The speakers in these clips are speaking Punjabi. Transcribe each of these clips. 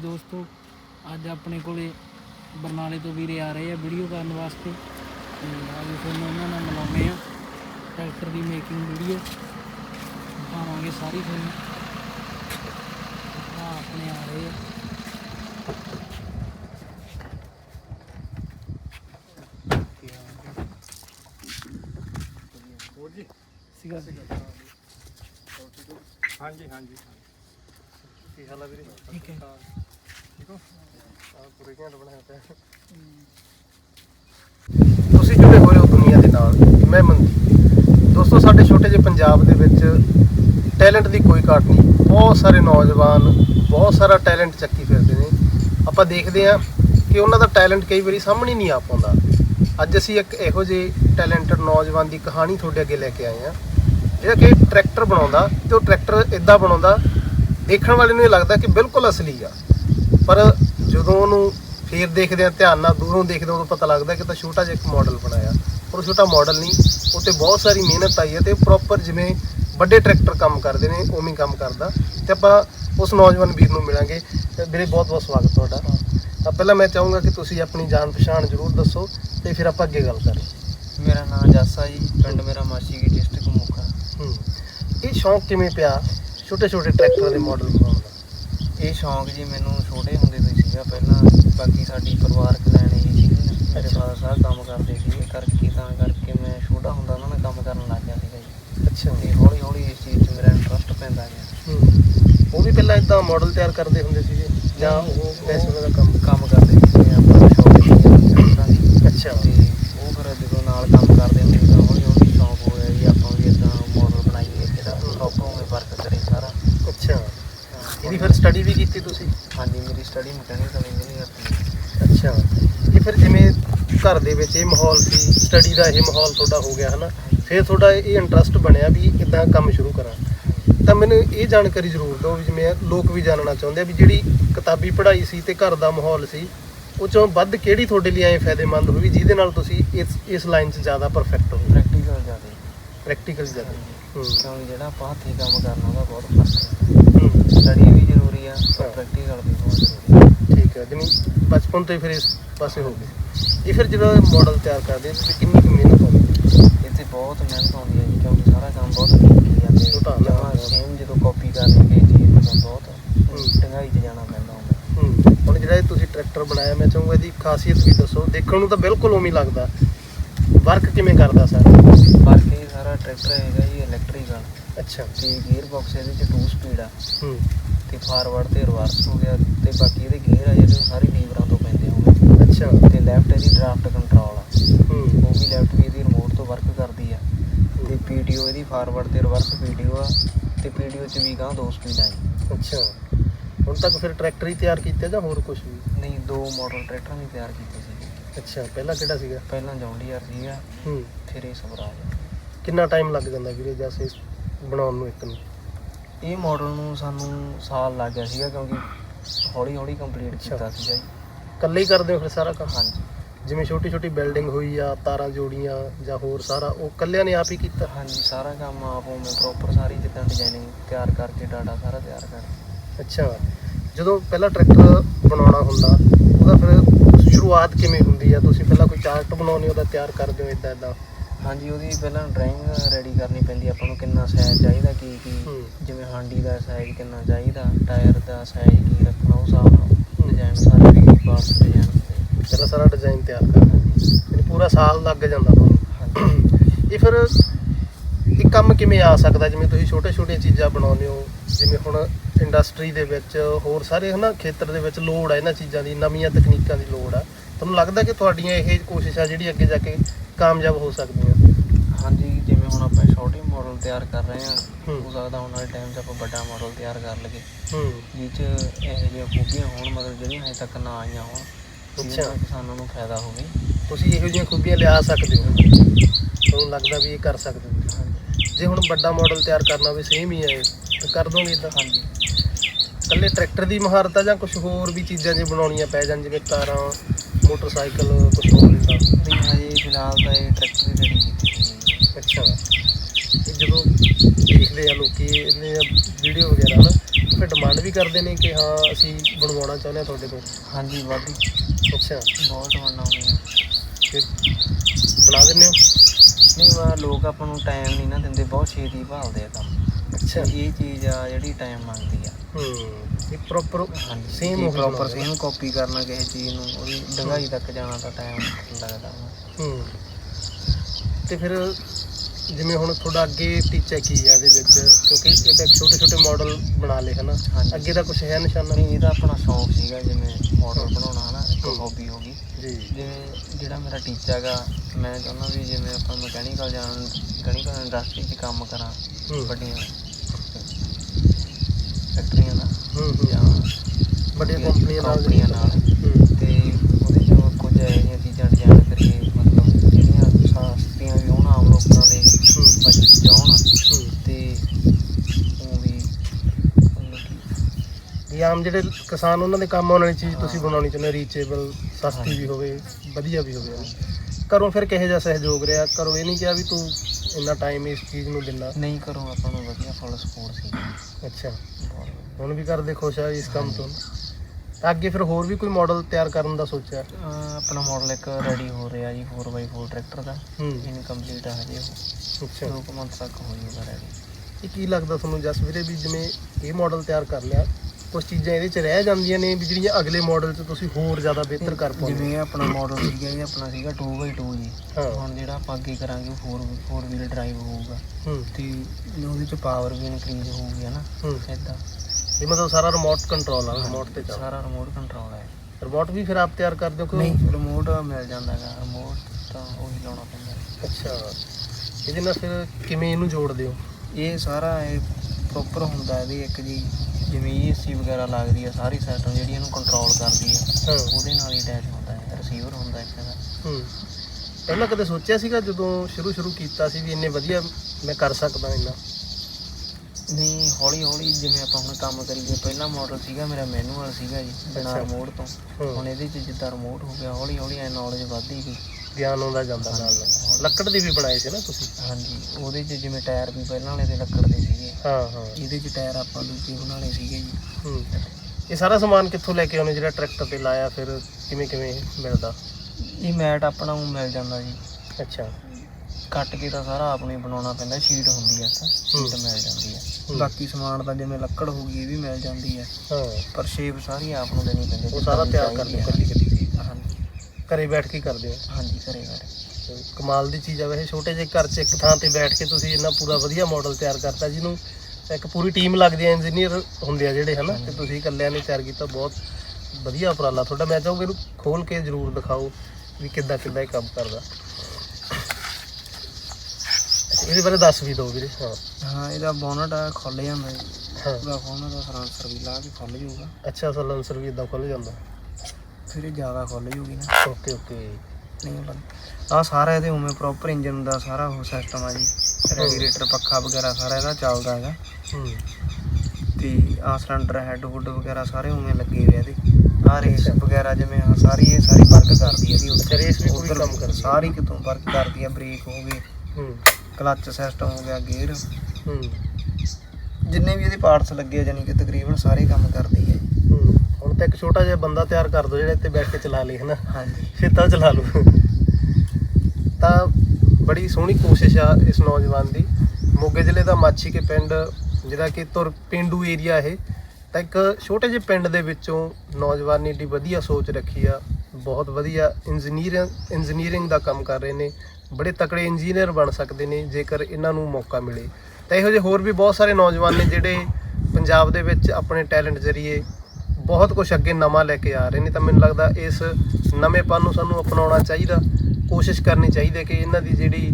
ਦੋਸਤੋ ਅੱਜ ਆਪਣੇ ਕੋਲੇ ਬਰਨਾਲੇ ਤੋਂ ਵੀਰੇ ਆ ਰਹੇ ਆ ਵੀਡੀਓ ਕਰਨ ਵਾਸਤੇ। ਤੇ ਅੱਜ ਤੁਹਾਨੂੰ ਉਹਨਾਂ ਨਾਲ ਮਿਲਾਉਂਦੇ ਆ ਟਰੈਕਟਰ ਦੀ ਮੇਕਿੰਗ ਵੀਡੀਓ ਦਿਖਾਵਾਂਗੇ ਸਾਰੀ ਤੁਹਾਨੂੰ। ਆ ਆਪਣੇ ਆ ਰਹੇ ਆ। ਹੋਰ ਜੀ ਸੀਗਾ। ਹਾਂਜੀ ਹਾਂਜੀ। ਕੀ ਹਾਲ ਆ ਵੀਰੇ? ਠੀਕ ਹੈ। ਤੁਸੀਂ ਜੁੜੇ ਹੋਏ ਹੋ ਦੁਨੀਆ ਦੇ ਨਾਲ ਮੈਂ ਮਨਦੀਪ। ਦੋਸਤੋ ਸਾਡੇ ਛੋਟੇ ਜਿਹੇ ਪੰਜਾਬ ਦੇ ਵਿੱਚ ਟੈਲੈਂਟ ਦੀ ਕੋਈ ਘਾਟ ਨਹੀਂ। ਬਹੁਤ ਸਾਰੇ ਨੌਜਵਾਨ ਬਹੁਤ ਸਾਰਾ ਟੈਲੈਂਟ ਚੱਕੀ ਫਿਰਦੇ ਨੇ। ਆਪਾਂ ਦੇਖਦੇ ਹਾਂ ਕਿ ਉਹਨਾਂ ਦਾ ਟੈਲੈਂਟ ਕਈ ਵਾਰੀ ਸਾਹਮਣੇ ਨਹੀਂ ਆ ਪਾਉਂਦਾ। ਅੱਜ ਅਸੀਂ ਇੱਕ ਇਹੋ ਜਿਹੇ ਟੈਲੈਂਟਡ ਨੌਜਵਾਨ ਦੀ ਕਹਾਣੀ ਤੁਹਾਡੇ ਅੱਗੇ ਲੈ ਕੇ ਆਏ ਹਾਂ। ਜਿਹੜਾ ਕਿ ਟਰੈਕਟਰ ਬਣਾਉਂਦਾ ਤੇ ਉਹ ਟਰੈਕਟਰ ਇਦਾਂ ਬਣਾਉਂਦਾ ਦੇਖਣ ਵਾਲੇ ਨੂੰ ਇਹ ਲੱਗਦਾ ਕਿ ਬਿਲਕੁਲ ਅਸਲੀ ਆ। ਪਰ ਜਦੋਂ ਉਹਨੂੰ ਫੇਰ ਦੇਖਦੇ ਆ ਧਿਆਨ ਨਾਲ ਦੂਰੋਂ ਦੇਖਦੇ ਉਦੋਂ ਪਤਾ ਲੱਗਦਾ ਕਿ ਤਾਂ ਛੋਟਾ ਜਿਹਾ ਇੱਕ ਮਾਡਲ ਬਣਾਇਆ। ਪਰ ਛੋਟਾ ਮਾਡਲ ਨਹੀਂ ਉਹ ਤੇ ਬਹੁਤ ਸਾਰੀ ਮਿਹਨਤ ਆਈ ਹੈ ਤੇ ਪ੍ਰੋਪਰ ਜਿਵੇਂ ਵੱਡੇ ਟਰੈਕਟਰ ਕੰਮ ਕਰਦੇ ਨੇ ਉਵੇਂ ਕੰਮ ਕਰਦਾ। ਤੇ ਆਪਾਂ ਉਸ ਨੌਜਵਾਨ ਵੀਰ ਨੂੰ ਮਿਲਾਂਗੇ। ਵੀਰੇ ਬਹੁਤ ਬਹੁਤ ਸਵਾਗਤ ਤੁਹਾਡਾ। ਤਾਂ ਪਹਿਲਾਂ ਮੈਂ ਚਾਹੂੰਗਾ ਕਿ ਤੁਸੀਂ ਆਪਣੀ ਜਾਣ ਪਛਾਣ ਜ਼ਰੂਰ ਦੱਸੋ ਤੇ ਫਿਰ ਆਪਾਂ ਅੱਗੇ ਗੱਲ ਕਰੀਏ। ਮੇਰਾ ਨਾਮ ਜਾਸਾ ਜੀ ਪਿੰਡ ਮੇਰਾ ਮਾਛੀ ਕੀ ਡਿਸਟ੍ਰਿਕਟ ਹੂੰ। ਇਹ ਸ਼ੌਂਕ ਕਿਵੇਂ ਪਿਆ? ਛੋਟੇ ਛੋਟੇ ਟਰੈਕਟਰਾਂ ਦੇ ਮਾਡਲ ਬਣਾਉਣ ਦਾ? ਇਹ ਸ਼ੌਂਕ ਜੀ ਮੈਨੂੰ ਛੋਟੇ ਹੁੰਦੇ ਤੋਂ ਹੀ ਸੀਗਾ ਪਹਿਲਾਂ। ਬਾਕੀ ਸਾਡੀ ਪਰਿਵਾਰਕ ਲਾਈਨ ਹੀ ਸੀ ਮੇਰੇ ਫਾਦਰ ਸਾਹਿਬ ਕੰਮ ਕਰਦੇ ਸੀ ਕਰਕੇ ਤਾਂ ਕਰਕੇ ਮੈਂ ਛੋਟਾ ਹੁੰਦਾ ਉਹਨਾਂ ਨਾਲ ਕੰਮ ਕਰਨ ਲੱਗ ਗਿਆ ਸੀਗਾ ਜੀ। ਅੱਛਾ। ਤੇ ਹੌਲੀ ਹੌਲੀ ਇਸ ਚੀਜ਼ 'ਚ ਮੇਰਾ ਇੰਟਰਸਟ ਪੈਂਦਾ ਗਿਆ। ਉਹ ਵੀ ਪਹਿਲਾਂ ਇਦਾਂ ਮਾਡਲ ਤਿਆਰ ਕਰਦੇ ਹੁੰਦੇ ਸੀਗੇ ਜਾਂ ਉਹ ਵੈਸੇ ਉਹਨਾਂ ਦਾ ਕੰਮ? ਕੰਮ ਕਰਦੇ ਸੀ ਆਪਾਂ ਸ਼ੌਕ ਸੀ ਟਰੈਕਟਰਾਂ ਦੀ ਅੱਛਾ ਤੇ ਉਹ ਫਿਰ ਜਦੋਂ ਨਾਲ ਕੰਮ ਕਰਦੇ ਹੁੰਦੇ ਸੀ ਤਾਂ ਹੌਲੀ ਹੌਲੀ ਸ਼ੌਕ ਹੋਇਆ ਜੀ ਆਪਾਂ ਵੀ ਇਦਾਂ ਮਾਡਲ ਬਣਾਈਏ ਜਿਹੜਾ ਪ੍ਰੋਪਰ ਉਵੇਂ ਵਰਕ ਕਰੇ ਸਾਰਾ ਅੱਛਾ ਹਾਂ, ਇਹਦੀ ਫਿਰ ਸਟੱਡੀ ਵੀ ਕੀਤੀ ਤੁਸੀਂ? ਹਾਂਜੀ ਮੇਰੀ ਸਟੱਡੀ ਮਕੈਨੀਕਲ ਇੰਜੀਨੀਅਰ ਦੀ ਅੱਛਾ। ਇਹ ਫਿਰ ਜਿਵੇਂ ਘਰ ਦੇ ਵਿੱਚ ਇਹ ਮਾਹੌਲ ਸੀ ਸਟੱਡੀ ਦਾ ਇਹ ਮਾਹੌਲ ਤੁਹਾਡਾ ਹੋ ਗਿਆ ਹਨਾ? ਫਿਰ ਤੁਹਾਡਾ ਇਹ ਇੰਟਰਸਟ ਬਣਿਆ ਵੀ ਇਦਾਂ ਕੰਮ ਸ਼ੁਰੂ ਕਰਾਂ। ਤਾਂ ਮੈਨੂੰ ਇਹ ਜਾਣਕਾਰੀ ਜ਼ਰੂਰ ਦਿਓ ਵੀ ਜਿਵੇਂ ਲੋਕ ਵੀ ਜਾਣਨਾ ਚਾਹੁੰਦੇ ਆ ਵੀ ਜਿਹੜੀ ਕਿਤਾਬੀ ਪੜ੍ਹਾਈ ਸੀ ਤੇ ਘਰ ਦਾ ਮਾਹੌਲ ਸੀ ਉਹ ਚੋਂ ਵੱਧ ਕਿਹੜੀ ਤੁਹਾਡੇ ਲਈ ਐ ਫਾਇਦੇਮੰਦ ਹੋਈ ਜਿਹਦੇ ਨਾਲ ਤੁਸੀਂ ਇਸ ਇਸ ਲਾਈਨ 'ਚ ਜ਼ਿਆਦਾ ਪਰਫੈਕਟ ਹੋ ਪ੍ਰੈਕਟੀਕਲ ਜ਼ਿਆਦਾ। ਪ੍ਰੈਕਟੀਕਲ ਜ਼ਿਆਦਾ। ਹੂੰ। ਕਿਉਂਕਿ ਜਿਹੜਾ ਆਪਾਂ ਹੱਥੀਂ ਕੰਮ ਕਰਨਾ ਉਹਦਾ ਬਹੁਤ ਫ਼ਰਕ ਹੈ ਹੂੰ। ਸਟੱਡੀ ਵੀ ਜ਼ਰੂਰੀ ਆ ਪਰ ਪ੍ਰੈਕਟੀਕਲ ਵੀ ਬਹੁਤ ਜ਼ਰੂਰੀ ਆ। ਠੀਕ ਹੈ ਜਿਵੇਂ ਬਚਪਨ ਤੋਂ ਹੀ ਫਿਰ ਇਸ ਪਾਸੇ ਹੋ ਗਏ। ਇਹ ਫਿਰ ਜਦੋਂ ਮਾਡਲ ਤਿਆਰ ਕਰਦੇ ਤੇ ਕਿੰਨੀ ਕੁ ਮਿਹਨਤ ਆਉਂਦੀ ਇੱਥੇ ਬਹੁਤ ਮਿਹਨਤ ਆਉਂਦੀ ਹੈ ਜੀ ਕਿਉਂਕਿ ਸਾਰਾ ਕੰਮ ਬਹੁਤ ਆ ਤੇ ਜਮਾਂ ਜਦੋਂ ਕਾਪੀ ਕਰਨੀ ਹੈ ਚੀਜ਼ ਤਾਂ ਬਹੁਤ ਹੂੰ। ਡੰਗਾਈ 'ਚ ਜਾਣਾ ਪੈਂਦਾ ਹੁੰਦਾ। ਹੂੰ ਹੁਣ ਜਿਹੜਾ ਇਹ ਤੁਸੀਂ ਟਰੈਕਟਰ ਬਣਾਇਆ ਮੈਂ ਚਾਹੂੰਗਾ ਇਹਦੀ ਖਾਸੀਅਤ ਵੀ ਦੱਸੋ। ਦੇਖਣ ਨੂੰ ਤਾਂ ਬਿਲਕੁਲ ਉਵੇਂ ਹੀ ਲੱਗਦਾ। ਵਰਕ ਕਿਵੇਂ ਕਰਦਾ ਸਰ? ਬਾਕੀ ਸਾਰਾ ਟਰੈਕਟਰ ਹੈਗਾ ਜੀ ਇਲੈਕਟ੍ਰੀਕਲ ਅੱਛਾ ਤੇ ਗੀਅਰ ਬਾਕਸ ਇਹਦੇ 'ਚ 2 ਸਪੀਡ ਆ। ਹੂੰ। ਤੇ ਫਾਰਵਰਡ ਤੇ ਰਿਵਰਸ ਹੋ ਗਿਆ ਤੇ ਬਾਕੀ ਇਹਦੇ ਗੇਅਰ ਆ ਜਿਹੜੇ ਸਾਰੇ ਲੀਵਰਾਂ ਤੋਂ ਪੈਂਦੇ ਹੋਣਗੇ ਅੱਛਾ। ਤੇ ਲੈਫਟ ਇਹਦੀ ਡਰਾਫਟ ਕੰਟਰੋਲ ਆ। ਹੂੰ। ਉਹ ਵੀ ਲੈਫਟ ਵੀ ਇਹਦੀ ਰਿਮੋਟ ਤੋਂ ਵਰਕ ਕਰਦੀ ਆ। ਤੇ ਪੀਡੀਓ ਇਹਦੀ ਫਾਰਵਰਡ ਤੇ ਰਿਵਰਸ ਪੀਡੀਓ ਆ ਤੇ ਪੀਡੀਓ ਚ ਵੀ ਗਾਂ ਦੋ ਸਪੀਡਾਂ ਜੀ। ਅੱਛਾ। ਹੁਣ ਤੱਕ ਫਿਰ ਟਰੈਕਟਰ ਹੀ ਤਿਆਰ ਕੀਤੇ ਜਾਂ ਹੋਰ ਕੁਝ ਵੀ? ਨਹੀਂ ਦੋ ਮਾਡਲ ਟਰੈਕਟਰਾਂ ਵੀ ਤਿਆਰ ਕੀਤੇ ਸੀ। ਅੱਛਾ ਪਹਿਲਾ ਕਿਹੜਾ ਸੀਗਾ? ਪਹਿਲਾਂ ਜੌਂਡੀਆਰ ਸੀਗਾ। ਹੂੰ। ਫਿਰ ਇਹ ਸਵਰਾਜ ਕਿੰਨਾ ਟਾਈਮ ਲੱਗ ਜਾਂਦਾ ਵੀਰੇ ਜੈਸੇ ਬਣਾਉਣ ਨੂੰ ਇੱਕ ਨੂੰ। ਇਹ ਮਾਡਲ ਨੂੰ ਸਾਨੂੰ ਸਾਲ ਲੱਗ ਗਿਆ ਸੀਗਾ ਕਿਉਂਕਿ ਹੌਲੀ ਹੌਲੀ ਕੰਪਲੀਟ। ਕੀਤਾ ਸੀਗਾ ਜੀ। ਇਕੱਲੇ ਹੀ ਕਰਦੇ ਹੋ ਫਿਰ ਸਾਰਾ ਕੰਮ? ਹਾਂਜੀ। ਜਿਵੇਂ ਛੋਟੀ ਛੋਟੀ ਬਿਲਡਿੰਗ ਹੋਈ ਆ ਤਾਰਾਂ ਜੋੜੀਆਂ ਜਾਂ ਹੋਰ ਸਾਰਾ ਉਹ ਇਕੱਲਿਆਂ ਨੇ ਆਪ ਹੀ ਕੀਤਾ? ਹਾਂਜੀ ਸਾਰਾ ਕੰਮ ਆਪ ਮੈਂ ਪ੍ਰੋਪਰ ਸਾਰੀ ਜਿੱਦਾਂ ਡਿਜ਼ਾਈਨਿੰਗ ਤਿਆਰ ਕਰਕੇ ਡਾਟਾ ਸਾਰਾ ਤਿਆਰ ਕਰ ਅੱਛਾ। ਜਦੋਂ ਪਹਿਲਾਂ ਟਰੈਕਟਰ ਬਣਾਉਣਾ ਹੁੰਦਾ ਉਹਦਾ ਫਿਰ ਸ਼ੁਰੂਆਤ ਕਿਵੇਂ ਹੁੰਦੀ ਆ? ਤੁਸੀਂ ਪਹਿਲਾਂ ਕੋਈ ਚਾਰਟ ਬਣਾਉਣੀ ਉਹਦਾ ਤਿਆਰ ਕਰਦੇ ਹੋ ਇਦਾਂ ਇਦਾਂ ਹਾਂਜੀ ਉਹਦੀ ਪਹਿਲਾਂ ਡਰਾਇੰਗ ਰੈਡੀ ਕਰਨੀ ਪੈਂਦੀ ਆਪਾਂ ਨੂੰ ਕਿੰਨਾ ਸਾਈਜ਼ ਚਾਹੀਦਾ ਕੀ ਕੀ। ਜਿਵੇਂ ਹਾਂਡੀ ਦਾ ਸਾਈਜ਼ ਕਿੰਨਾ ਚਾਹੀਦਾ ਟਾਇਰ ਦਾ ਸਾਈਜ਼ ਕੀ ਰੱਖਣਾ ਹਿਸਾਬ ਨਾਲ ਡਿਜ਼ਾਈਨ ਸਾਰੇ ਵੀ ਪਾਰਟਸ ਡਿਜ਼ਾਈਨ ਪਹਿਲਾਂ ਸਾਰਾ ਡਿਜ਼ਾਈਨ ਤਿਆਰ ਕਰਨਾ ਯਾਨੀ ਪੂਰਾ ਸਾਲ ਲੱਗ ਜਾਂਦਾ ਤੁਹਾਨੂੰ ਹਾਂਜੀ। ਇਹ ਫਿਰ ਇਹ ਕੰਮ ਕਿਵੇਂ ਆ ਸਕਦਾ? ਜਿਵੇਂ ਤੁਸੀਂ ਛੋਟੇ ਛੋਟੀਆਂ ਚੀਜ਼ਾਂ ਬਣਾਉਂਦੇ ਹੋ ਜਿਵੇਂ ਹੁਣ ਇੰਡਸਟਰੀ ਦੇ ਵਿੱਚ ਹੋਰ ਸਾਰੇ ਹਨਾ ਖੇਤਰ ਦੇ ਵਿੱਚ ਲੋੜ ਆ ਇਹਨਾਂ ਚੀਜ਼ਾਂ ਦੀ ਨਵੀਆਂ ਤਕਨੀਕਾਂ ਦੀ ਲੋੜ ਆ। ਤੁਹਾਨੂੰ ਲੱਗਦਾ ਕਿ ਤੁਹਾਡੀਆਂ ਇਹ ਕੋਸ਼ਿਸ਼ਾਂ ਜਿਹੜੀ ਅੱਗੇ ਜਾ ਕੇ ਕਾਮਯਾਬ ਹੋ ਸਕਦੀਆਂ? ਹਾਂਜੀ ਜਿਵੇਂ ਹੁਣ ਆਪਾਂ ਛੋਟੀ ਮਾਡਲ ਤਿਆਰ ਕਰ ਰਹੇ ਹਾਂ ਹੂੰ। ਸਕਦਾ ਆਉਣ ਵਾਲੇ ਟਾਈਮ 'ਚ ਆਪਾਂ ਵੱਡਾ ਮਾਡਲ ਤਿਆਰ ਕਰ ਲਈਏ। ਹੂੰ। ਜਿਹ 'ਚ ਇਹੋ ਜਿਹੀਆਂ ਖੂਬੀਆਂ ਹੋਣ ਮਤਲਬ ਜਿਹੜੀਆਂ ਹਜੇ ਤੱਕ ਨਾ ਆਈਆਂ ਹੋਣ ਅੱਛਾ। ਕਿਸਾਨਾਂ ਨੂੰ ਫਾਇਦਾ ਹੋਵੇ। ਤੁਸੀਂ ਇਹੋ ਜਿਹੀਆਂ ਖੂਬੀਆਂ ਲਿਆ ਸਕਦੇ ਹੋ। ਤੁਹਾਨੂੰ ਲੱਗਦਾ ਵੀ ਇਹ ਕਰ ਸਕਦੇ ਹੋ। ਜੇ ਹੁਣ ਵੱਡਾ ਮਾਡਲ ਤਿਆਰ ਕਰਨਾ ਹੋਵੇ ਸੇਮ ਹੀ ਹੈ ਇਹ, ਤਾਂ ਕਰ ਦੋਗੇ ਇਦਾਂ ਹਾਂਜੀ। ਇਕੱਲੇ ਟਰੈਕਟਰ ਦੀ ਮਹਾਰਤ ਆ ਜਾਂ ਕੁਝ ਹੋਰ ਵੀ ਚੀਜ਼ਾਂ ਜੇ ਬਣਾਉਣੀਆਂ ਪੈ ਜਾਣ ਜਿਵੇਂ ਕਾਰਾਂ ਮੋਟਰਸਾਈਕਲ ਕੁਝ ਹੋਰ ਇਦਾਂ ਨਹੀਂ ਹਜੇ ਫਿਲਹਾਲ ਤਾਂ ਇਹ ਟਰੈਕਟਰ ਹੀ ਰੈਡੀ ਅੱਛਾ। ਇਹ ਜਦੋਂ ਦੇਖਦੇ ਆ ਲੋਕੀ ਇਹਨੇ ਵੀਡੀਓ ਵਗੈਰਾ ਨਾ ਫਿਰ ਡਿਮਾਂਡ ਵੀ ਕਰਦੇ ਨੇ ਕਿ ਹਾਂ ਅਸੀਂ ਬਣਵਾਉਣਾ ਚਾਹੁੰਦੇ ਹਾਂ ਤੁਹਾਡੇ ਤੋਂ। ਹਾਂਜੀ ਵਾਧੂ ਅੱਛਾ। ਬਹੁਤ ਬਣਨਾ ਆਉਂਦੀਆਂ ਤੇ ਬਣਾ ਦਿੰਦੇ ਹੋ? ਨਹੀਂ ਵਾ ਲੋਕ ਆਪਾਂ ਨੂੰ ਟਾਈਮ ਨਹੀਂ ਨਾ ਦਿੰਦੇ ਬਹੁਤ ਛੇਤੀ ਭਾਲਦੇ ਆ ਕੰਮ। ਅੱਛਾ। ਇਹ ਚੀਜ਼ ਆ ਜਿਹੜੀ ਟਾਈਮ ਮੰਗਦੀ ਆ। ਹੂੰ ਇਹ ਪ੍ਰੋਪਰ ਹਾਂਜੀ ਉਹੀ ਪ੍ਰੋਪਰ ਆ। ਸੇਮ ਕਾਪੀ ਕਰਨਾ ਕਿਸੇ ਚੀਜ਼ ਨੂੰ ਉਹਦੀ ਡੰਗਾਈ ਤੱਕ ਜਾਣਾ ਤਾਂ ਟਾਈਮ ਲੱਗਦਾ। ਹੂੰ। ਤੇ ਫਿਰ ਜਿਵੇਂ ਹੁਣ ਤੁਹਾਡਾ ਅੱਗੇ ਟੀਚਾ ਕੀ ਹੈ ਇਹਦੇ ਵਿੱਚ? ਕਿਉਂਕਿ ਇਹ ਤਾਂ ਛੋਟੇ ਛੋਟੇ ਮਾਡਲ ਬਣਾ ਲਏ ਹਨਾ? ਹਾਂਜੀ। ਅੱਗੇ ਦਾ ਕੁਝ ਹੈ ਨਿਸ਼ਾਨਾ? ਨਹੀਂ ਇਹ ਤਾਂ ਆਪਣਾ ਸ਼ੌਕ ਸੀਗਾ ਜਿਵੇਂ ਮਾਡਲ ਬਣਾਉਣਾ ਹਨਾ? ਇੱਕ ਹਮ। ਹੌਬੀ ਹੋ ਗਈ। ਜੀ। ਜਿਵੇਂ ਜਿਹੜਾ ਮੇਰਾ ਟੀਚਾ ਹੈਗਾ ਮੈਂ ਚਾਹੁੰਦਾ ਵੀ ਜਿਵੇਂ ਆਪਾਂ ਮਕੈਨੀਕਲ ਜਾਣ ਮਕੈਨੀਕਲ ਇੰਡਸਟਰੀ 'ਚ ਕੰਮ ਕਰਾਂ ਵੱਡੀਆਂ ਫੈਕਟਰੀਆਂ ਦਾ ਹੂੰ ਜਾਂ ਵੱਡੀਆਂ ਕੰਪਨੀਆਂ ਨਾਲ ਕੰਪਨੀਆਂ ਨਾਲ। ਹੂੰ। ਤੇ ਉਹਦੇ 'ਚ ਕੁਝ ਇਹੋ ਜਿਹੀਆਂ ਚੀਜ਼ਾਂ ਡਿਜ਼ਾਈਨ ਕਰੀਏ ਮਤਲਬ ਜਿਹੜੀਆਂ ਸਸਤੀਆਂ ਵੀ ਹੋਣ ਆਮ ਲੋਕਾਂ ਦੇ ਹੂੰ ਬਜਟ 'ਚ ਆਉਣ ਹੂੰ ਤੇ ਉਹ ਵੀ ਮਤਲਬ ਇਹ ਆਮ ਜਿਹੜੇ ਕਿਸਾਨ ਉਹਨਾਂ ਦੇ ਕੰਮ ਆਉਣ ਵਾਲੀ ਚੀਜ਼ ਤੁਸੀਂ ਬਣਾਉਣੀ ਚਾਹੁੰਦੇ ਰੀਚੇਬਲ ਸਸਤੀ। ਵੀ ਹੋਵੇ ਵਧੀਆ ਵੀ ਹੋਵੇ। ਘਰੋਂ ਫਿਰ ਕਿਹੋ ਜਿਹਾ ਸਹਿਯੋਗ ਰਿਹਾ? ਘਰੋਂ ਇਹ ਨਹੀਂ ਕਿਹਾ ਵੀ ਤੂੰ ਇੰਨਾ ਟਾਈਮ ਇਸ ਚੀਜ਼ ਨੂੰ ਦਿੰਦਾ। ਨਹੀਂ ਕਰੋ ਆਪਾਂ ਨੂੰ ਵਧੀਆ ਫੁੱਲ ਸਪੋਰਟ ਸੀ। ਅੱਛਾ। ਹੁਣ ਵੀ ਕਰਦੇ ਖੁਸ਼ ਆ ਇਸ ਕੰਮ ਤੋਂ। ਤਾਂ ਅੱਗੇ ਫਿਰ ਹੋਰ ਵੀ ਕੋਈ ਮਾਡਲ ਤਿਆਰ ਕਰਨ ਦਾ ਸੋਚਿਆ? ਆਪਣਾ ਮਾਡਲ ਇੱਕ ਰੈਡੀ ਹੋ ਰਿਹਾ ਜੀ 4x4 ਟਰੈਕਟਰ ਦਾ। ਹੂੰ। ਇਨਕੰਪਲੀਟ ਹੈ ਹਜੇ ਉਹ। ਅੱਛਾ। ਦੋ ਕੁ month ਤੱਕ ਹੋ ਜਾਊਗਾ ਰੈਡੀ ਇਹ ਕੀ ਲੱਗਦਾ ਤੁਹਾਨੂੰ ਜਸ ਵੀਰੇ ਵੀ ਜਿਵੇਂ ਇਹ ਮਾਡਲ ਤਿਆਰ ਕਰ ਲਿਆ? ਕੁਝ ਚੀਜ਼ਾਂ ਇਹਦੇ ਚ ਰਹਿ ਜਾਂਦੀਆਂ ਨੇ ਵੀ ਜਿਹੜੀਆਂ ਅਗਲੇ ਮਾਡਲ 'ਚ ਤੁਸੀਂ ਹੋਰ ਜ਼ਿਆਦਾ ਬਿਹਤਰ ਕਰ ਪਾਉਂਦੇ ਜਿਵੇਂ ਇਹ ਆਪਣਾ ਮਾਡਲ ਸੀਗਾ ਇਹ ਆਪਣਾ ਸੀਗਾ 2x2 ਜੀ। ਹਾਂ। ਹੁਣ ਜਿਹੜਾ ਆਪਾਂ ਅੱਗੇ ਕਰਾਂਗੇ ਉਹ 4 4 ਵੀਲ ਡਰਾਈਵ ਹੋਊਗਾ। ਹੂੰ। ਤੇ ਉਹਦੇ ਚ ਪਾਵਰ ਵੀ ਇਨਕਰੀਜ਼ ਹੋਊਗੀ ਹੈ ਨਾ? ਹੂੰ। ਇਦਾਂ ਇਹ ਮਤਲਬ ਸਾਰਾ ਰਿਮੋਟ ਕੰਟਰੋਲ ਆ ਰਿਮੋਟ ਤੇ ਚੱਲ। ਸਾਰਾ ਰਿਮੋਟ ਕੰਟਰੋਲ ਹੈ। ਰਿਮੋਟ ਵੀ ਫਿਰ ਆਪ ਤਿਆਰ ਕਰਦੇ ਹੋ ਕਿ ਨਹੀਂ ਰਿਮੋਟ ਮਿਲ ਜਾਂਦਾ ਹੈਗਾ। ਰਿਮੋਟ ਤਾਂ ਉਹੀ ਲਾਉਣਾ ਪੈਂਦਾ। ਅੱਛਾ। ਇਹਦੇ ਨਾਲ ਫਿਰ ਕਿਵੇਂ ਇਹਨੂੰ ਜੋੜਦੇ ਹੋ? ਇਹ ਸਾਰਾ ਇਹ ਪ੍ਰੋਪਰ ਹੁੰਦਾ ਇਹਦੀ ਇੱਕ ਜੀ ਜਿਵੇਂ ਏਸੀ ਵਗੈਰਾ ਲੱਗਦੀ ਹੈ ਸਾਰੀ ਸਿਸਟਮ ਜਿਹੜੀ ਇਹਨੂੰ ਕੰਟਰੋਲ ਕਰਦੀ ਹਾਂ ਉਹਦੇ ਨਾਲ ਹੀ ਅਟੈਚ ਹੁੰਦਾ ਹੈ ਰਿਸੀਵਰ ਹੁੰਦਾ ਇੱਕ ਇਹਦਾ। ਹੂੰ। ਪਹਿਲਾਂ ਕਦੇ ਸੋਚਿਆ ਸੀਗਾ ਜਦੋਂ ਸ਼ੁਰੂ ਸ਼ੁਰੂ ਕੀਤਾ ਸੀ ਵੀ ਇੰਨੇ ਵਧੀਆ ਮੈਂ ਕਰ ਸਕਦਾ ਇੰਨਾ? ਨਹੀਂ ਹੌਲੀ ਹੌਲੀ ਜਿਵੇਂ ਆਪਾਂ ਹੁਣ ਕੰਮ ਕਰੀਏ ਪਹਿਲਾ ਮਾਡਲ ਸੀਗਾ ਮੇਰਾ ਮੈਨੂਅਲ ਸੀਗਾ ਜੀ ਬਿਨਾਂ ਅੱਛਾ। ਰਿਮੋਟ ਤੋਂ। ਹੂੰ। ਹੁਣ ਇਹਦੇ 'ਚ ਜਿੱਦਾਂ ਰਿਮੋਟ ਹੋ ਗਿਆ ਹੌਲੀ ਹੌਲੀ ਐ ਨੌਲੇਜ ਵੱਧਦੀ ਗਈ। ਗਿਆਨ ਆਉਂਦਾ ਜਾਂਦਾ ਨਾਲ ਨਾਲ। ਲੱਕੜ ਦੇ ਵੀ ਬਣਾਏ ਸੀ ਨਾ ਤੁਸੀਂ? ਹਾਂਜੀ ਉਹਦੇ 'ਚ ਜਿਵੇਂ ਟਾਇਰ ਵੀ ਪਹਿਲਾਂ ਵਾਲੇ ਦੇ ਲੱਕੜ ਦੇ ਸੀਗੇ। ਹਾਂ ਹਾਂ। ਇਹਦੇ 'ਚ ਟਾਇਰ ਆਪਾਂ ਦੂਜੇ ਬਣਾਉਣੇ ਸੀਗੇ ਜੀ। ਹੂੰ। ਇਹ ਸਾਰਾ ਸਮਾਨ ਕਿੱਥੋਂ ਲੈ ਕੇ ਆਉਣੇ ਜਿਹੜਾ ਟਰੈਕਟਰ ਤੇ ਲਾਇਆ ਫਿਰ ਕਿਵੇਂ ਕਿਵੇਂ ਮਿਲਦਾ? ਇਹ ਮੈਟ ਆਪਣਾ ਨੂੰ ਮਿਲ ਜਾਂਦਾ ਜੀ। ਅੱਛਾ। ਕੱਟ ਕੇ ਤਾਂ ਸਾਰਾ ਆਪ ਨੂੰ ਬਣਾਉਣਾ ਪੈਂਦਾ ਸ਼ੀਟ ਹੁੰਦੀ ਹੈ। ਤਾਂ ਸ਼ੀਟ ਮਿਲ ਜਾਂਦੀ ਹੂੰ। ਬਾਕੀ ਸਮਾਨ ਤਾਂ ਜਿਵੇਂ ਲੱਕੜ ਹੋ ਗਈ ਇਹ ਵੀ ਮਿਲ ਜਾਂਦੀ ਹੈ ਹਾਂ। ਪਰ ਸ਼ੇਪ ਸਾਰੀ ਆਪ ਨੂੰ ਦੇਣੀ ਪੈਂਦੀ ਉਹ ਸਾਰਾ ਤਿਆਰ ਚਾਹੀਦੀ ਕਰਦੇ ਹੈ। ਕੱਲੀ ਕੱਲੀ ਚੀਜ਼ ਹਾਂਜੀ ਘਰੇ ਬੈਠ ਕੇ ਕਰਦੇ ਹੋ ਹਾਂਜੀ ਘਰੇ ਘਰੇ ਤੇ ਕਮਾਲ ਦੀ ਚੀਜ਼ ਆ ਵੈਸੇ ਛੋਟੇ ਜਿਹੇ ਘਰ 'ਚ ਇੱਕ ਥਾਂ ਤੇ ਬੈਠ ਕੇ ਤੁਸੀਂ ਇੰਨਾ ਪੂਰਾ ਵਧੀਆ ਮਾਡਲ ਤਿਆਰ ਕਰਤਾ ਜਿਹਨੂੰ ਇੱਕ ਪੂਰੀ ਟੀਮ ਲੱਗਦੀ ਹੈ ਇੰਜੀਨੀਅਰ ਹੁੰਦੇ ਆ ਜਿਹੜੇ ਹਨਾ? ਤੇ ਤੁਸੀਂ ਇਕੱਲਿਆਂ ਨੇ ਤਿਆਰ ਕੀਤਾ ਬਹੁਤ ਵਧੀਆ ਉਪਰਾਲਾ ਤੁਹਾਡਾ। ਮੈਂ ਚਾਹੂੰਗਾ ਇਹਨੂੰ ਖੋਲ ਕੇ ਜ਼ਰੂਰ ਦਿਖਾਓ ਵੀ ਕਿੱਦਾਂ ਕਿੱਦਾਂ ਇਹ ਕੰਮ ਕਰਦਾ। ਅੱਛਾ, ਇਹਦੇ ਬਾਰੇ ਦੱਸ ਵੀ ਦਿਓ ਵੀਰੇ ਹਾਂ। ਹਾਂ ਇਹਦਾ ਬੋਨਟ ਖੁੱਲ ਜਾਂਦਾ ਜੀ। ਹਾਂ। ਉਹਦਾ ਫੋਨ ਦਾ ਸਰਾਂਸਰ ਵੀ ਲਾ ਕੇ ਖੁੱਲ ਜਾਊਗਾ। ਅੱਛਾ ਸਲੈਂਸਰ ਵੀ ਇਦਾਂ ਖੁੱਲ ਜਾਂਦਾ। ਫਿਰ ਇਹ ਜ਼ਿਆਦਾ ਖੁੱਲ ਜੂਗੀ ਨਾ। Okay okay. ਨਹੀਂ ਆ ਸਾਰਾ ਇਹਦੇ ਉਵੇਂ ਪ੍ਰੋਪਰ ਇੰਜਨ ਦਾ ਸਾਰਾ ਉਹ ਸਿਸਟਮ ਆ ਜੀ। ਰੈਗੂਲੇਟਰ ਪੱਖਾ ਵਗੈਰਾ ਸਾਰਾ ਇਹਦਾ ਚੱਲਦਾ ਹੈਗਾ। ਹੂੰ। ਤੇ ਆ ਸਿਲੰਡਰ ਹੈਡ ਹੁੱਡ ਵਗੈਰਾ ਸਾਰੇ ਉਵੇਂ ਲੱਗੇ ਹੋਏ ਆ ਇਹਦੇ। ਆ ਰੇਸ ਵਗੈਰਾ ਜਿਵੇਂ ਆ ਸਾਰੀ ਇਹ ਸਾਰੀ ਵਰਕ ਕਰਦੀ ਹੈ ਇਹਦੀ ਅੱਛਾ, ਰੇਸ ਵੀ ਪੂਰੀ ਕੰਮ ਕਰਦੀ। ਸਾਰੀ ਕਿਤੋਂ ਵਰਕ ਕਰਦੀ ਹੈ ਬ੍ਰੇਕ ਹੋ ਗਏ। ਹੂੰ। ਕਲੱਚ ਸਿਸਟਮ ਹੋ ਗਿਆ ਗੇਅਰ ਹੂੰ। ਜਿੰਨੇ ਵੀ ਇਹਦੇ ਪਾਰਟਸ ਲੱਗੇ ਆ ਜਾਨੀ ਕਿ ਤਕਰੀਬਨ ਸਾਰੇ ਕੰਮ ਕਰਦੀ ਹੈ ਜੀ। ਤਾਂ ਇੱਕ ਛੋਟਾ ਜਿਹਾ ਬੰਦਾ ਤਿਆਰ ਕਰ ਦੋ ਜਿਹੜਾ ਇੱਥੇ ਬੈਠ ਕੇ ਚਲਾ ਲੇ ਹਨਾ? ਹਾਂਜੀ। ਫਿਰ ਤਾਂ ਚਲਾ ਲਓ। ਤਾਂ ਬੜੀ ਸੋਹਣੀ ਕੋਸ਼ਿਸ਼ ਆ ਇਸ ਨੌਜਵਾਨ ਦੀ। ਮੋਗੇ ਜ਼ਿਲ੍ਹੇ ਦਾ ਮਾਛੀ ਕੇ ਪਿੰਡ ਜਿਹੜਾ ਕਿ ਤੁਰ ਪਿੰਡੂ ਏਰੀਆ ਇਹ ਤਾਂ ਇੱਕ ਛੋਟੇ ਜਿਹੇ ਪਿੰਡ ਦੇ ਵਿੱਚੋਂ ਨੌਜਵਾਨ ਨੇ ਏਡੀ ਵਧੀਆ ਸੋਚ ਰੱਖੀ ਆ। ਬਹੁਤ ਵਧੀਆ ਇੰਜੀਨੀਅਰ ਇੰਜੀਨੀਅਰਿੰਗ ਦਾ ਕੰਮ ਕਰ ਰਹੇ ਨੇ। ਬੜੇ ਤਕੜੇ ਇੰਜੀਨੀਅਰ ਬਣ ਸਕਦੇ ਨੇ ਜੇਕਰ ਇਹਨਾਂ ਨੂੰ ਮੌਕਾ ਮਿਲੇ। ਤਾਂ ਇਹੋ ਜਿਹੇ ਹੋਰ ਵੀ ਬਹੁਤ ਸਾਰੇ ਨੌਜਵਾਨ ਨੇ ਜਿਹੜੇ ਪੰਜਾਬ ਦੇ ਵਿੱਚ ਆਪਣੇ ਟੈਲੈਂਟ ਜ਼ਰੀਏ ਬਹੁਤ ਕੁਝ ਅੱਗੇ ਨਵਾਂ ਲੈ ਕੇ ਆ ਰਹੇ ਨੇ ਤਾਂ ਮੈਨੂੰ ਲੱਗਦਾ ਇਸ ਨਵੇਂਪਨ ਨੂੰ ਸਾਨੂੰ ਅਪਣਾਉਣਾ ਚਾਹੀਦਾ। ਕੋਸ਼ਿਸ਼ ਕਰਨੀ ਚਾਹੀਦੀ ਹੈ ਕਿ ਇਹਨਾਂ ਦੀ ਜਿਹੜੀ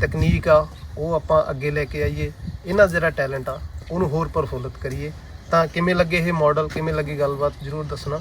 ਤਕਨੀਕ ਆ, ਉਹ ਆਪਾਂ ਅੱਗੇ ਲੈ ਕੇ ਆਈਏ। ਇਹਨਾਂ ਦਾ ਜਿਹੜਾ ਟੈਲੈਂਟ ਆ, ਉਹਨੂੰ ਹੋਰ ਪ੍ਰਫੁੱਲਤ ਕਰੀਏ। ਤਾਂ ਕਿਵੇਂ ਲੱਗੇ ਇਹ ਮਾਡਲ ਕਿਵੇਂ ਲੱਗੀ ਗੱਲਬਾਤ? ਜਰੂਰ ਦੱਸਣਾ।